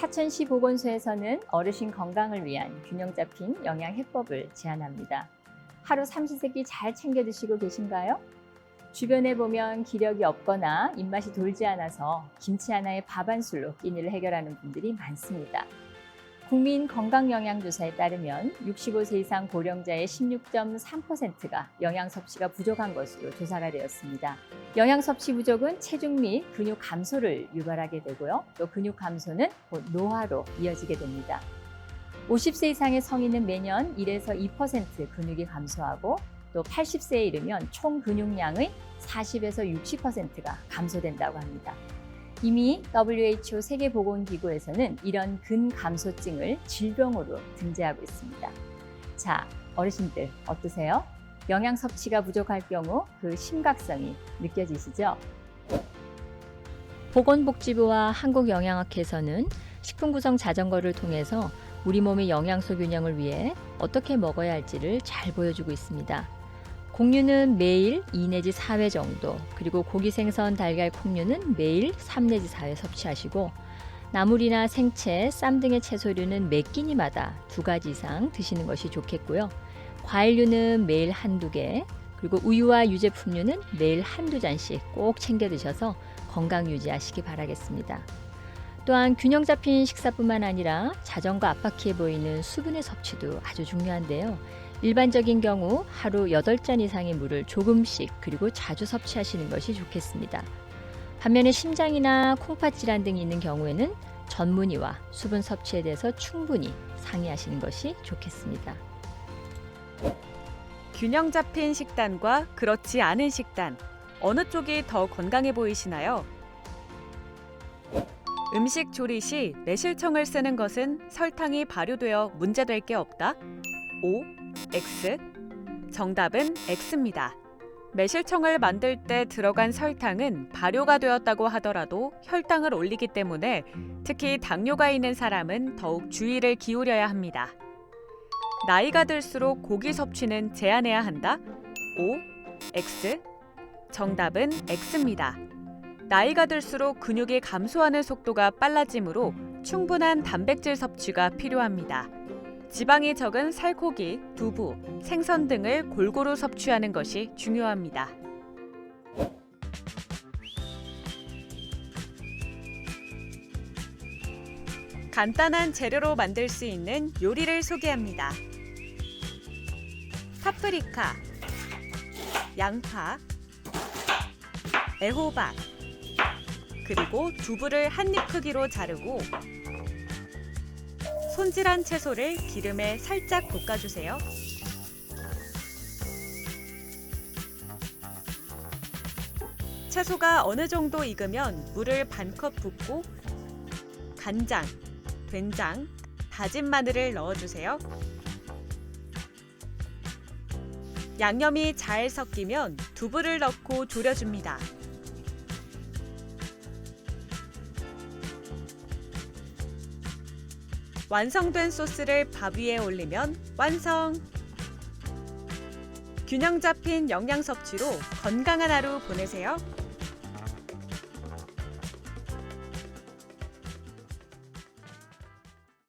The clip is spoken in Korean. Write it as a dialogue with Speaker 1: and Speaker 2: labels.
Speaker 1: 사천시 보건소에서는 어르신 건강을 위한 균형 잡힌 영양 해법을 제안합니다. 하루 삼시세끼 잘 챙겨 드시고 계신가요? 주변에 보면 기력이 없거나 입맛이 돌지 않아서 김치 하나에 밥 한 술로 끼니를 해결하는 분들이 많습니다. 국민 건강 영양 조사에 따르면 65세 이상 고령자의 16.3%가 영양 섭취가 부족한 것으로 조사가 되었습니다. 영양 섭취 부족은 체중 및 근육 감소를 유발하게 되고요. 또 근육 감소는 곧 노화로 이어지게 됩니다. 50세 이상의 성인은 매년 1에서 2% 근육이 감소하고 또 80세에 이르면 총 근육량의 40에서 60%가 감소된다고 합니다. 이미 WHO 세계보건기구에서는 이런 근감소증을 질병으로 등재하고 있습니다. 자, 어르신들 어떠세요? 영양 섭취가 부족할 경우 그 심각성이 느껴지시죠? 보건복지부와 한국영양학회에서는 식품 구성 자전거를 통해서 우리 몸의 영양소 균형을 위해 어떻게 먹어야 할지를 잘 보여주고 있습니다. 곡류는 매일 2 내지 4회 정도, 그리고 고기, 생선, 달걀, 콩류는 매일 3 내지 4회 섭취하시고 나물이나 생채, 쌈 등의 채소류는 매 끼니마다 두 가지 이상 드시는 것이 좋겠고요. 과일류는 매일 한두 개, 그리고 우유와 유제품류는 매일 한두 잔씩 꼭 챙겨 드셔서 건강 유지하시기 바라겠습니다. 또한 균형 잡힌 식사뿐만 아니라 자전거 앞바퀴에 보이는 수분의 섭취도 아주 중요한데요. 일반적인 경우 하루 8잔 이상의 물을 조금씩 그리고 자주 섭취하시는 것이 좋겠습니다. 반면에 심장이나 콩팥 질환 등이 있는 경우에는 전문의와 수분 섭취에 대해서 충분히 상의하시는 것이 좋겠습니다.
Speaker 2: 균형 잡힌 식단과 그렇지 않은 식단 어느 쪽이 더 건강해 보이시나요? 음식 조리 시 매실청을 쓰는 것은 설탕이 발효되어 문제될 게 없다. O, X. 정답은 X입니다. 매실청을 만들 때 들어간 설탕은 발효가 되었다고 하더라도 혈당을 올리기 때문에 특히 당뇨가 있는 사람은 더욱 주의를 기울여야 합니다. 나이가 들수록 고기 섭취는 제한해야 한다. O, X. 정답은 X입니다. 나이가 들수록 근육이 감소하는 속도가 빨라지므로 충분한 단백질 섭취가 필요합니다. 지방이 적은 살코기, 두부, 생선 등을 골고루 섭취하는 것이 중요합니다. 간단한 재료로 만들 수 있는 요리를 소개합니다. 파프리카, 양파, 애호박, 그리고 두부를 한입 크기로 자르고 손질한 채소를 기름에 살짝 볶아주세요. 채소가 어느 정도 익으면 물을 반컵 붓고 간장, 된장, 다진 마늘을 넣어주세요. 양념이 잘 섞이면 두부를 넣고 졸여줍니다. 완성된 소스를 밥 위에 올리면 완성! 균형 잡힌 영양 섭취로 건강한 하루 보내세요.